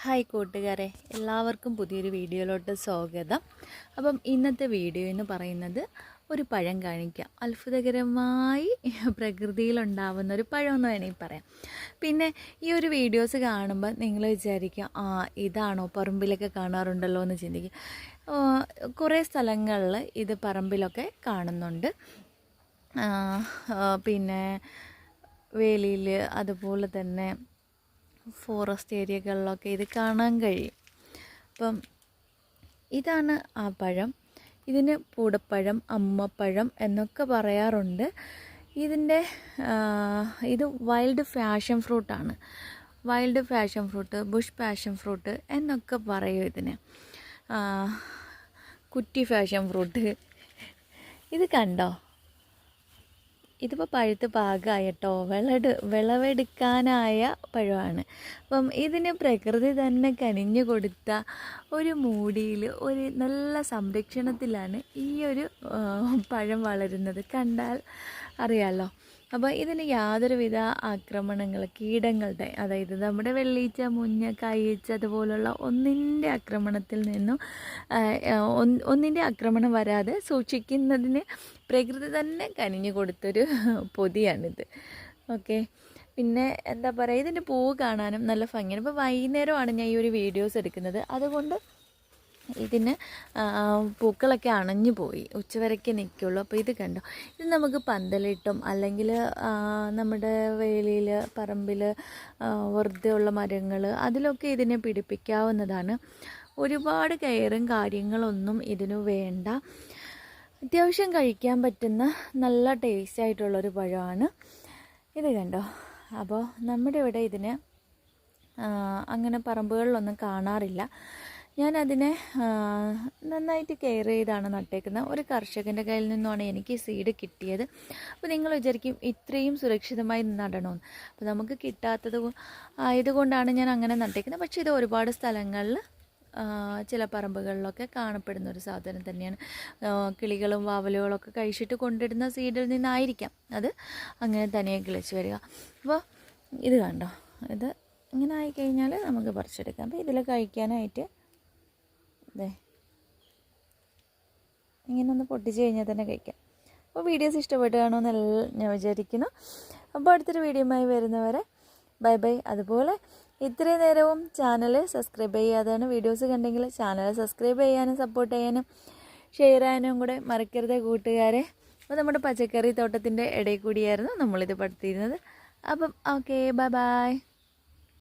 Hi കൂട്ടുകാരെ എല്ലാവർക്കും പുതിയൊരു വീഡിയോയിലോട്ട് സ്വാഗതം. അപ്പം ഇന്നത്തെ വീഡിയോ എന്ന് പറയുന്നത് ഒരു പഴം കാണിക്കാം. അത്ഭുതകരമായി പ്രകൃതിയിലുണ്ടാവുന്ന ഒരു പഴം എന്ന് വേണമെങ്കിൽ പറയാം. പിന്നെ ഈ ഒരു വീഡിയോസ് കാണുമ്പോൾ നിങ്ങൾ വിചാരിക്കുക ആ ഇതാണോ? പറമ്പിലൊക്കെ കാണാറുണ്ടല്ലോ എന്ന് ചിന്തിക്കുക. കുറേ സ്ഥലങ്ങളിൽ ഇത് പറമ്പിലൊക്കെ കാണുന്നുണ്ട്. പിന്നെ വേലിയിൽ അതുപോലെ തന്നെ ഫോറസ്റ്റ് ഏരിയകളിലൊക്കെ ഇത് കാണാൻ കഴിയും. അപ്പം ഇതാണ് ആ പഴം. ഇതിന് പൂടപ്പഴം അമ്മപ്പഴം എന്നൊക്കെ പറയാറുണ്ട്. ഇതിന്റെ ഇത് വൈൽഡ് ഫാഷൻ ഫ്രൂട്ടാണ് wild passion fruit bush passion fruit എന്നൊക്കെ പറയും ഇതിന്. കുറ്റി ഫാഷൻ ഫ്രൂട്ട് ഇത് കണ്ടോ? ഇതിപ്പോൾ പഴുത്ത് പാകമായ കേട്ടോ വിളട് വിളവെടുക്കാനായ പഴമാണ്. അപ്പം ഇതിന് പ്രകൃതി തന്നെ കനിഞ്ഞു കൊടുത്ത ഒരു മൂടിയിൽ ഒരു നല്ല സംരക്ഷണത്തിലാണ് ഈ ഒരു പഴം വളരുന്നത്. കണ്ടാൽ അറിയാമല്ലോ അപ്പോൾ ഇതിൽ യാതൊരുവിധ ആക്രമണങ്ങൾ കീടങ്ങളുടെ അതായത് നമ്മുടെ വെള്ളീച്ച മുഞ്ഞ കയ്യച്ച അതുപോലുള്ള ഒന്നിന്റെ ആക്രമണത്തിൽ നിന്നും ഒന്നിന്റെ ആക്രമണം വരാതെ സൂക്ഷിക്കുന്നതിന് പ്രകൃതി തന്നെ കനിഞ്ഞു കൊടുത്തൊരു പൊതിയാണിത്. ഓക്കെ. പിന്നെ എന്താ പറയുക ഇതിന്റെ പൂവ് കാണാനും നല്ല ഭംഗിയാണ്. ഇപ്പോൾ വൈകുന്നേരമാണ് ഞാൻ ഈ ഒരു വീഡിയോസ് എടുക്കുന്നത്. അതുകൊണ്ട് ഇതിന് പൂക്കളൊക്കെ അണഞ്ഞു പോയി. ഉച്ചവരയ്ക്ക് നിൽക്കുള്ളൂ. അപ്പോൾ ഇത് കണ്ടോ? ഇത് നമുക്ക് പന്തലിട്ടും അല്ലെങ്കിൽ നമ്മുടെ വേലിയിൽ പറമ്പിൽ വെറുതെ ഉള്ള മരങ്ങൾ അതിലൊക്കെ ഇതിനെ പിടിപ്പിക്കാവുന്നതാണ്. ഒരുപാട് കെയറും കാര്യങ്ങളൊന്നും ഇതിന് വേണ്ട. അത്യാവശ്യം കഴിക്കാൻ പറ്റുന്ന നല്ല ടേസ്റ്റ് ആയിട്ടുള്ളൊരു പഴമാണ്. ഇത് കണ്ടോ? അപ്പോൾ നമ്മുടെ ഇവിടെ ഇതിന് അങ്ങനെ പറമ്പുകളിലൊന്നും കാണാറില്ല. ഞാനതിനെ നന്നായിട്ട് കെയർ ചെയ്താണ് നട്ടേക്കുന്നത്. ഒരു കർഷകന്റെ കയ്യിൽ നിന്നുമാണ് എനിക്ക് സീഡ് കിട്ടിയത്. അപ്പോൾ നിങ്ങൾ വിചാരിക്കും ഇത്രയും സുരക്ഷിതമായി നടണമെന്ന് അപ്പോൾ നമുക്ക് കിട്ടാത്തത് ആയതുകൊണ്ടാണ് ഞാൻ അങ്ങനെ നട്ടേക്കുന്നത്. പക്ഷേ ഇത് ഒരുപാട് സ്ഥലങ്ങളിൽ ചില പറമ്പുകളിലൊക്കെ കാണപ്പെടുന്ന ഒരു സാധനം തന്നെയാണ്. കിളികളും വാവലുകളൊക്കെ കഴിച്ചിട്ട് കൊണ്ടിടുന്ന സീഡിൽ നിന്നായിരിക്കാം അത് അങ്ങനെ തനിയെ കിളിച്ച് വരിക. അപ്പോൾ ഇത് കണ്ടോ? ഇത് ഇങ്ങനെ ആയിക്കഴിഞ്ഞാൽ നമുക്ക് പറിച്ചെടുക്കാം. അപ്പോൾ ഇതിൽ കഴിക്കാനായിട്ട് ഇതേ ഇങ്ങനെ ഒന്ന് പൊട്ടിച്ച് കഴിഞ്ഞാൽ തന്നെ കഴിക്കാം. അപ്പോൾ വീഡിയോസ് ഇഷ്ടപ്പെട്ട് കാണുമെന്ന് ഞാൻ വിചാരിക്കുന്നു. അപ്പോൾ അടുത്തൊരു വീഡിയോയുമായി വരുന്നവരെ ബൈ ബൈ. അതുപോലെ ഇത്രയും നേരവും ചാനൽ സബ്സ്ക്രൈബ് ചെയ്യാതെയാണ് വീഡിയോസ് കണ്ടെങ്കിൽ ചാനൽ സബ്സ്ക്രൈബ് ചെയ്യാനും സപ്പോർട്ട് ചെയ്യാനും ഷെയർ ചെയ്യാനും കൂടെ മറക്കരുത് കൂട്ടുകാരെ. അപ്പോൾ നമ്മുടെ പച്ചക്കറി തോട്ടത്തിന്റെ ഇടയിൽ കൂടിയായിരുന്നു നമ്മളിത് പഠിത്തിയിരുന്നത് അപ്പം ഓക്കെ ബൈ ബൈ